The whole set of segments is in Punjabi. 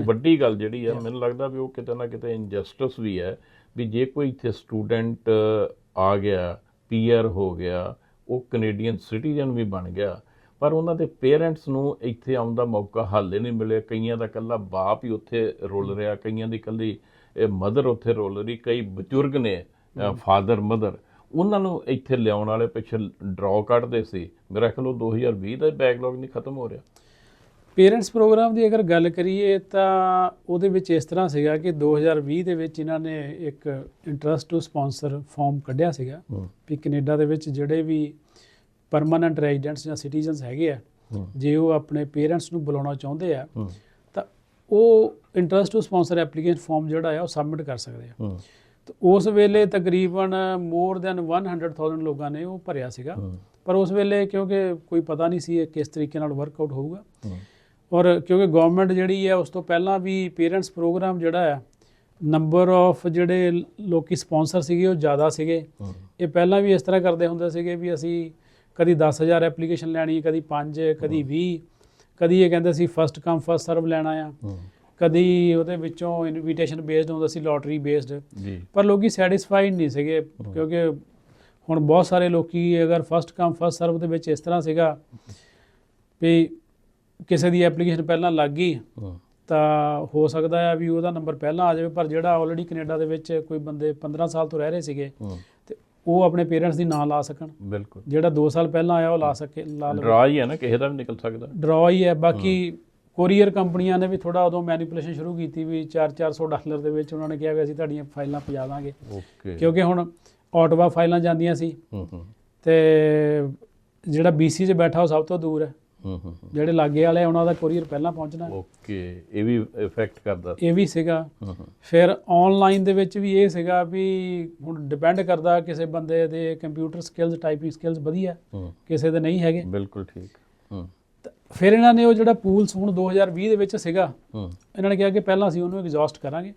ਬਣ ਵੱਡੀ ਗੱਲ ਜਿਹੜੀ ਆ ਮੈਨੂੰ ਲੱਗਦਾ ਵੀ ਉਹ ਕਿਤੇ ਨਾ ਕਿਤੇ ਇਨਜਸਟਿਸ ਵੀ ਹੈ ਵੀ ਜੇ ਕੋਈ ਇੱਥੇ ਸਟੂਡੈਂਟ ਆ ਗਿਆ ਪੀਆਰ ਹੋ ਗਿਆ ਉਹ ਕੈਨੇਡੀਅਨ ਸਿਟੀਜ਼ਨ ਵੀ ਬਣ ਗਿਆ ਪਰ ਉਹਨਾਂ ਦੇ ਪੇਰੈਂਟਸ ਨੂੰ ਇੱਥੇ ਆਉਣ ਦਾ ਮੌਕਾ ਹਾਲੇ ਨਹੀਂ ਮਿਲਿਆ। ਕਈਆਂ ਦਾ ਇਕੱਲਾ ਬਾਪ ਹੀ ਉੱਥੇ ਰੁਲ ਰਿਹਾ ਕਈਆਂ ਦੀ ਇਕੱਲੀ ਮਦਰ ਉੱਥੇ ਰੁਲ ਰਹੀ ਕਈ ਬਜ਼ੁਰਗ ਨੇ ਫਾਦਰ ਮਦਰ ਉਹਨਾਂ ਨੂੰ ਇੱਥੇ ਲਿਆਉਣ ਵਾਲੇ ਪਿੱਛੇ ਡਰਾਅ ਕੱਢਦੇ ਸੀ। ਮੇਰਾ ਖਿਆਲ ਉਹ 2020 ਦਾ ਬੈਕਲੌਗ ਨਹੀਂ ਖਤਮ ਹੋ ਰਿਹਾ। ਪੇਰੈਂਟਸ ਪ੍ਰੋਗਰਾਮ ਦੀ ਅਗਰ ਗੱਲ ਕਰੀਏ ਤਾਂ ਉਹਦੇ ਵਿੱਚ ਇਸ ਤਰ੍ਹਾਂ ਸੀਗਾ ਕਿ 2020 ਦੇ ਵਿੱਚ ਇਹਨਾਂ ਨੇ ਇੱਕ ਇੰਟਰਸਟ ਟੂ ਸਪਾਂਸਰ ਫਾਰਮ ਕੱਢਿਆ ਸੀਗਾ ਵੀ ਕੈਨੇਡਾ ਦੇ ਵਿੱਚ ਜਿਹੜੇ ਵੀ ਪਰਮਨੈਂਟ ਰੈਜ਼ੀਡੈਂਟਸ ਜਾਂ ਸਿਟੀਜ਼ਨਸ ਹੈਗੇ ਆ ਜੇ ਉਹ ਆਪਣੇ ਪੇਰੈਂਟਸ ਨੂੰ ਬੁਲਾਉਣਾ ਚਾਹੁੰਦੇ ਆ ਤਾਂ ਉਹ interest to sponsor application form ਜਿਹੜਾ ਆ ਉਹ ਸਬਮਿਟ ਕਰ ਸਕਦੇ ਆ। ਤੇ ਉਸ ਵੇਲੇ ਤਕਰੀਬਨ ਮੋਰ ਦੈਨ 100000 ਲੋਕਾਂ ਨੇ ਉਹ ਭਰਿਆ ਸੀਗਾ। ਪਰ ਉਸ ਵੇਲੇ ਕਿਉਂਕਿ ਕੋਈ ਪਤਾ ਨਹੀਂ ਸੀ ਇਹ ਕਿਸ ਤਰੀਕੇ ਨਾਲ ਵਰਕਆਊਟ ਹੋਊਗਾ। ਔਰ ਕਿਉਂਕਿ ਗਵਰਨਮੈਂਟ ਜਿਹੜੀ ਹੈ ਉਸ ਤੋਂ ਪਹਿਲਾਂ ਵੀ ਪੇਰੈਂਟਸ ਪ੍ਰੋਗਰਾਮ ਜਿਹੜਾ ਆ ਨੰਬਰ ਆਫ ਜਿਹੜੇ ਲੋਕੀ ਸਪਾਂਸਰ ਸੀਗੇ ਉਹ ਜ਼ਿਆਦਾ ਸੀਗੇ। ਇਹ ਪਹਿਲਾਂ ਵੀ ਇਸ ਤਰ੍ਹਾਂ ਕਰਦੇ ਹੁੰਦੇ ਸੀਗੇ ਵੀ ਅਸੀਂ ਕਦੀ 10000 ਐਪਲੀਕੇਸ਼ਨ ਲੈਣੀ ਕਦੀ 5 ਕਦੀ 20 ਕਦੀ ਇਹ ਕਹਿੰਦੇ ਸੀ ਫਸਟ ਕਮ ਫਸਟ ਸਰਵ ਲੈਣਾ ਆ ਕਦੀ ਉਹਦੇ ਵਿੱਚੋਂ ਇਨਵੀਟੇਸ਼ਨ ਬੇਸਡ ਹੁੰਦਾ ਸੀ ਲੋਟਰੀ ਬੇਸਡ ਪਰ ਲੋਕੀ ਸੈਟੀਸਫਾਈਡ ਨਹੀਂ ਸੀਗੇ ਕਿਉਂਕਿ ਹੁਣ ਬਹੁਤ ਸਾਰੇ ਲੋਕੀ ਅਗਰ ਫਸਟ ਕਮ ਫਸਟ ਸਰਵ ਦੇ ਵਿੱਚ ਇਸ ਤਰ੍ਹਾਂ ਸੀਗਾ ਵੀ ਕਿਸੇ ਦੀ ਐਪਲੀਕੇਸ਼ਨ ਪਹਿਲਾਂ ਲੱਗ ਗਈ ਤਾਂ ਹੋ ਸਕਦਾ ਹੈ ਵੀ ਉਹਦਾ ਨੰਬਰ ਪਹਿਲਾਂ ਆ ਜਾਵੇ ਪਰ ਜਿਹੜਾ ਆਲਰੇਡੀ ਕੈਨੇਡਾ ਦੇ ਵਿੱਚ ਕੋਈ ਬੰਦੇ 15 ਸਾਲ ਤੋਂ ਰਹਿ ਰਹੇ ਸੀਗੇ ਤੇ ਉਹ ਆਪਣੇ ਪੇਰੈਂਟਸ ਦੀ ਨਾਂ ਲਾ ਸਕਣ। ਬਿਲਕੁਲ। ਜਿਹੜਾ 2 ਸਾਲ ਪਹਿਲਾਂ ਆਇਆ ਉਹ ਲਾ ਸਕੇ ਲਾ ਲਵੇ। ਡਰਾ ਹੀ ਹੈ ਨਾ ਕਿਸੇ ਦਾ ਵੀ ਨਿਕਲ ਸਕਦਾ। ਡਰਾ ਹੀ ਹੈ ਬਾਕੀ ਕੋਰੀਅਰ ਕੰਪਨੀਆਂ ਨੇ ਵੀ ਥੋੜਾ ਉਦੋਂ ਮੈਨੀਪੂਲੇਸ਼ਨ ਸ਼ੁਰੂ ਕੀਤੀ ਵੀ 4-400 ਡਾਲਰ ਦੇ ਵਿੱਚ ਉਹਨਾਂ ਨੇ ਕਿਹਾ ਵੀ ਅਸੀਂ ਤੁਹਾਡੀਆਂ ਫਾਈਲਾਂ ਪਹੁੰਚਾ ਦਾਂਗੇ। ਓਕੇ ਕਿਉਂਕਿ ਹੁਣ ਆਟੋਵਾ ਫਾਈਲਾਂ ਜਾਂਦੀਆਂ ਸੀ ਹੂੰ ਹੂੰ। ਤੇ ਜਿਹੜਾ BC 'ਚ ਬੈਠਾ ਉਹ ਸਭ ਤੋਂ ਦੂਰ ਹੈ। ਹੂੰ ਹੂੰ ਜਿਹੜੇ ਲਾਗੇ ਵਾਲੇ ਉਹਨਾਂ ਦਾ ਕੋਰੀਅਰ ਪਹਿਲਾਂ ਪਹੁੰਚਣਾ ਓਕੇ ਇਹ ਵੀ ਇਫੈਕਟ ਕਰਦਾ। ਇਹ ਵੀ ਸੀਗਾ। ਫਿਰ ਆਨਲਾਈਨ ਦੇ ਵਿੱਚ ਵੀ ਇਹ ਸੀਗਾ ਵੀ ਹੁਣ ਡਿਪੈਂਡ ਕਰਦਾ ਕਿਸੇ ਬੰਦੇ ਦੇ ਕੰਪਿਊਟਰ ਸਕਿੱਲਸ ਟਾਈਪਿੰਗ ਸਕਿੱਲਸ ਵਧੀਆ ਕਿਸੇ ਦੇ ਨਹੀਂ ਹੈਗੇ। ਬਿਲਕੁਲ ਠੀਕ। ਹੂੰ। ਫਿਰ ਇਹਨਾਂ ਨੇ ਉਹ ਜਿਹੜਾ ਪੂਲਸ ਹੁਣ 2020 ਦੇ ਵਿੱਚ ਸੀਗਾ ਇਹਨਾਂ ਨੇ ਕਿਹਾ ਕਿ ਪਹਿਲਾਂ ਅਸੀਂ ਉਹਨੂੰ ਐਗਜ਼ੌਸਟ ਕਰਾਂਗੇ।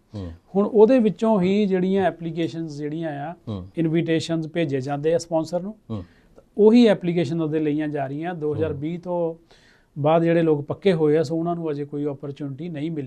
ਹੁਣ ਉਹਦੇ ਵਿੱਚੋਂ ਹੀ ਜਿਹੜੀਆਂ ਐਪਲੀਕੇਸ਼ਨਸ ਜਿਹੜੀਆਂ ਆ ਇਨਵੀਟੇਸ਼ਨਸ ਭੇਜੇ ਜਾਂਦੇ ਆ ਸਪਾਂਸਰ ਨੂੰ। ਉਹੀ ਐਪਲੀਕੇਸ਼ਨ ਉਹਦੇ ਲਈਆਂ ਜਾ ਰਹੀਆਂ। 2020 ਤੋਂ ਬਾਅਦ ਜਿਹੜੇ ਲੋਕ ਪੱਕੇ ਹੋਏ ਆ ਸੋ ਉਹਨਾਂ ਨੂੰ ਅਜੇ ਕੋਈ ਓਪਰਚੁਨਿਟੀ ਨਹੀਂ ਮਿਲੀ।